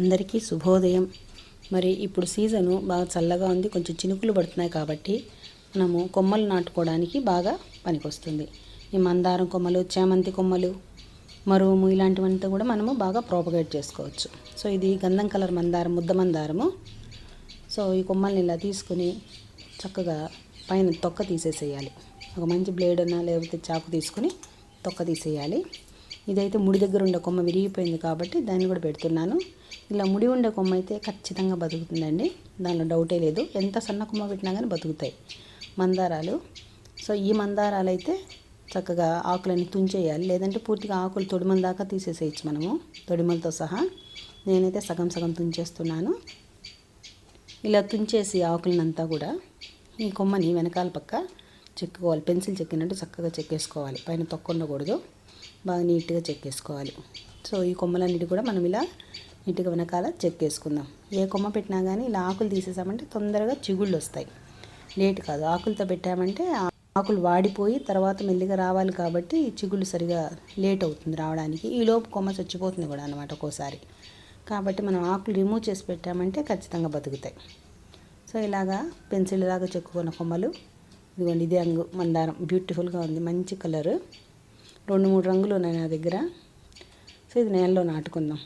అందరికీ శుభోదయం. మరి ఇప్పుడు సీజను బాగా చల్లగా ఉంది కొంచెం చినుకులు పడుతున్నాయి కాబట్టి మనము కొమ్మలు నాటుకోవడానికి బాగా పనికొస్తుంది. ఈ మందారం కొమ్మలు చామంతి కొమ్మలు మరువు ఇలాంటివంతా కూడా మనము బాగా ప్రాపగేట్ చేసుకోవచ్చు. సో ఇది గంధం కలర్ మందారం ముద్ద మందారము. సో ఈ కొమ్మల్ని ఇలా తీసుకుని చక్కగా పైన తొక్క తీసేసేయాలి. ఒక మంచి బ్లేడ్ అన్నా లేకపోతే చాకు తీసుకుని తొక్క తీసేయాలి. ఇదైతే ముడి దగ్గర ఉండే కొమ్మ విరిగిపోయింది కాబట్టి దాన్ని కూడా పెడుతున్నాను. ఇలా ముడి ఉండే కొమ్మ అయితే ఖచ్చితంగా బతుకుతుందండి. దానిలో డౌటే లేదు. ఎంత సన్న కొమ్మ పెట్టినా కానీ బతుకుతాయి మందారాలు. సో ఈ మందారాలు అయితే చక్కగా ఆకులన్నీ తుంచేయాలి. లేదంటే పూర్తిగా ఆకులు తొడిమల దాకా తీసేసేయచ్చు మనము తొడిమలతో సహా. నేనైతే సగం సగం తుంచేస్తున్నాను. ఇలా తుంచేసి ఆకులనంతా కూడా ఈ కొమ్మని వెనకాల పక్క చెక్కుకోవాలి. పెన్సిల్ చెక్కినట్టు చక్కగా చెక్కేసుకోవాలి. పైన తొక్క ఉండకూడదు. బాగా నీట్గా చెక్కేసుకోవాలి సో ఈ కొమ్మలన్నిటి కూడా మనం ఇలా నీట్గా వెనకాల చెక్కేసుకుందాం ఏ కొమ్మ పెట్టినా కానీ ఇలా ఆకులు తీసేసామంటే తొందరగా చిగుళ్ళు వస్తాయి. లేట్ కాదు. ఆకులతో పెట్టామంటే ఆకులు వాడిపోయి తర్వాత మెల్లిగా రావాలి కాబట్టి చిగుళ్ళు సరిగా లేట్ అవుతుంది రావడానికి. ఈ లోపు కొమ్మ చచ్చిపోతుంది కూడా అనమాట ఒక్కోసారి. కాబట్టి మనం ఆకులు రిమూవ్ చేసి పెట్టామంటే ఖచ్చితంగా బతుకుతాయి. సో ఇలాగా పెన్సిల్ లాగా చెక్కుకున్న కొమ్మలు. ఇదిగోండి ఇదే అంగు మందారం. బ్యూటిఫుల్గా ఉంది. మంచి కలరు. రెండు మూడు రంగులు ఉన్నాయి నా దగ్గర. సో ఇది నేలలో నాటుకుందాం.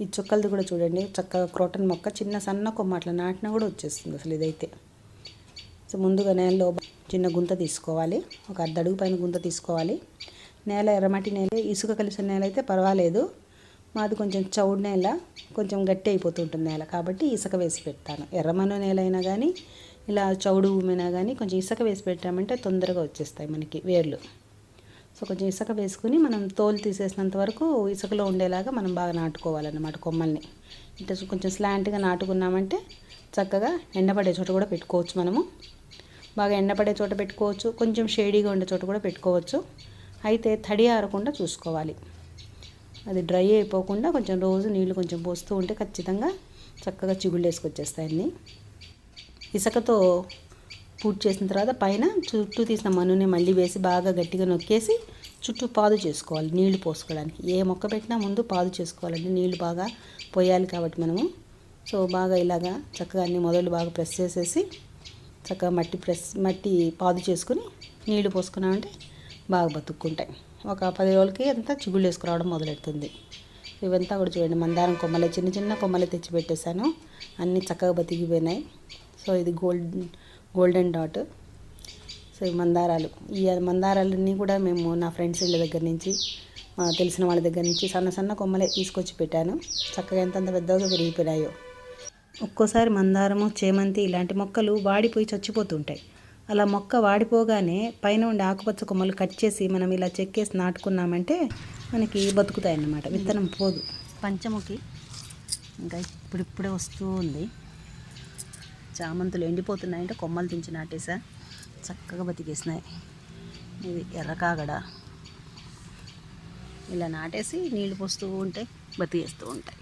ఈ చుక్కలది కూడా చూడండి. చక్కగా క్రోటన్ మొక్క చిన్న సన్న కొమ్మ అట్లా నాటినా కూడా వచ్చేస్తుంది అసలు ఇదైతే. సో ముందుగా నేలలో చిన్న గుంత తీసుకోవాలి. ఒక అర్ధ అడుగు పైన గుంత తీసుకోవాలి. నేల ఎర్రమట్టి నేల ఇసుక కలిసిన నేల అయితే పర్వాలేదు. మాది కొంచెం చౌడు నేల కొంచెం గట్టి అయిపోతుంటుంది నేల కాబట్టి ఇసుక వేసి పెడతాను. ఎర్రమన్ను నేల అయినా కానీ ఇలా చౌడు భూమైనా కానీ కొంచెం ఇసుక వేసి పెట్టామంటే తొందరగా వచ్చేస్తాయి మనకి వేర్లు. సో కొంచెం ఇసుక వేసుకుని మనం తోలు తీసేసినంత వరకు ఇసుకలో ఉండేలాగా మనం బాగా నాటుకోవాలన్నమాట కొమ్మల్ని. ఇట్లా కొంచెం స్లాంట్గా నాటుకున్నామంటే చక్కగా ఎండపడే చోట కూడా పెట్టుకోవచ్చు మనము. బాగా ఎండపడే చోట పెట్టుకోవచ్చు. కొంచెం షేడీగా ఉండే చోట కూడా పెట్టుకోవచ్చు. అయితే తడి ఆరకుండా చూసుకోవాలి. అది డ్రై అయిపోకుండా కొంచెం రోజు నీళ్ళు కొంచెం పోస్తూ ఉంటే ఖచ్చితంగా చక్కగా చిగుళ్ళు వేసుకొచ్చేస్తాయి ఇసుకతో పూర్తి చేసిన తర్వాత పైన చుట్టూ తీసిన మన్నుని మళ్ళీ వేసి బాగా గట్టిగా నొక్కేసి చుట్టూ పాదు చేసుకోవాలి నీళ్ళు పోసుకోవడానికి. ఏ మొక్క పెట్టినా ముందు పాదు చేసుకోవాలండి. నీళ్ళు బాగా పోయాలి కాబట్టి మనము. సో బాగా ఇలాగా చక్కగా అన్ని మొదలు బాగా ప్రెస్ చేసేసి చక్కగా మట్టి ప్రెస్ మట్టి పాదు చేసుకుని నీళ్ళు పోసుకున్నామంటే బాగా బతుక్కుంటాయి. ఒక పది రోజులకి అంతా చిగుళ్ళు వేసుకురావడం మొదలెడుతుంది. ఇవంతా కూడా చూడండి మందారం కొమ్మలే చిన్న చిన్న కొమ్మలే తెచ్చి పెట్టేశాను. అన్నీ చక్కగా బతికిపోయినాయి. సో ఇది గోల్డ్ గోల్డెన్ డాట్ సో ఈ మందారాలు ఈ మందారాలన్నీ కూడా మేము నా ఫ్రెండ్స్ ఇళ్ళ దగ్గర నుంచి తెలిసిన వాళ్ళ దగ్గర నుంచి సన్న సన్న కొమ్మలే తీసుకొచ్చి పెట్టాను. చక్కగా ఎంతంత పెద్దగా పెరిగిపోయాయో ఒక్కోసారి మందారము చేమంతి ఇలాంటి మొక్కలు వాడిపోయి చచ్చిపోతుంటాయి. అలా మొక్క వాడిపోగానే పైన ఉండే ఆకుపచ్చ కొమ్మలు కట్ చేసి మనం ఇలా చెక్కేసి నాటుకున్నామంటే మనకి బతుకుతాయి అన్నమాట విత్తనం పోదు. పంచముఖి. ఇంకా ఇప్పుడిప్పుడే వస్తూ ఉంది. చామంతులు ఎండిపోతున్నాయంటే కొమ్మలు దించి నాటేసా చక్కగా బతికేసినాయి. ఇది ఎర్రకాగడ ఇలా నాటేసి నీళ్ళు పోస్తూ ఉంటే బతికేస్తూ ఉంటాయి.